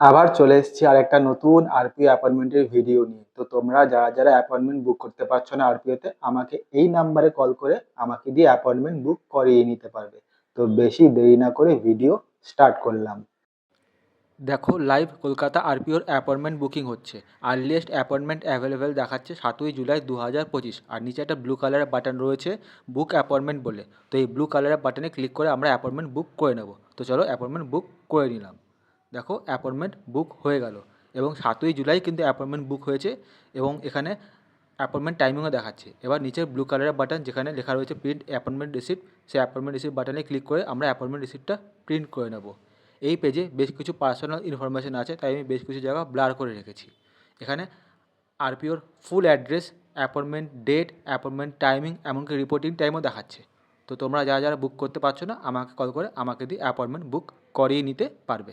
আবার চলে এসেছি আর একটা নতুন আরপিও অ্যাপয়েন্টমেন্টের ভিডিও নিয়ে। তো তোমরা যারা যারা অ্যাপয়েন্টমেন্ট বুক করতে পারছ না আরপিওতে আমাকে এই নাম্বারে কল করে আমাকে দিয়ে অ্যাপয়েন্টমেন্ট বুক করিয়ে নিতে পারবে। তো বেশি দেরি না করে ভিডিও স্টার্ট করলাম। দেখো লাইভ কলকাতা আরপিওর অ্যাপয়েন্টমেন্ট বুকিং হচ্ছে। আর্লিয়েস্ট অ্যাপয়েন্টমেন্ট অ্যাভেলেবেল দেখাচ্ছে সাতই জুলাই দু হাজার পঁচিশ। আর নিচে একটা ব্লু কালারের বাটন রয়েছে বুক অ্যাপয়েন্টমেন্ট বলে। তো এই ব্লু কালারের বাটনে ক্লিক করে আমরা অ্যাপয়েন্টমেন্ট বুক করে নেব। তো চলো অ্যাপয়েন্টমেন্ট বুক করে নিলাম। দেখো অ্যাপয়েন্টমেন্ট বুক হয়ে গেল। এবং সাতই জুলাই কিন্তু অ্যাপয়েন্টমেন্ট বুক হয়েছে এবং এখানে অ্যাপয়েন্টমেন্ট টাইমিংও দেখাচ্ছে। এবার নিচে ব্লু কালারের বাটন যেখানে লেখা রয়েছে প্রিন্ট অ্যাপয়েন্টমেন্ট রিসিপ্ট সেই অ্যাপয়েন্টমেন্ট রিসিপ্ট বাটনে ক্লিক করে আমরা অ্যাপয়েন্টমেন্ট রিসিপ্টটা প্রিন্ট করে নেব। এই পেজে বেশ কিছু পার্সোনাল ইনফরমেশন আছে, তাই আমি বেশ কিছু জায়গা ব্লার করে রেখেছি। এখানে আরপিওর full address appointment date appointment timing এমনকি রিপোর্টিং টাইমও দেখাচ্ছে। তো তোমরা যারা যারা বুক করতে পারছ না, আমাকে কল করে আমাকে দিয়ে অ্যাপয়েন্টমেন্ট বুক করিয়ে নিতে পারবে।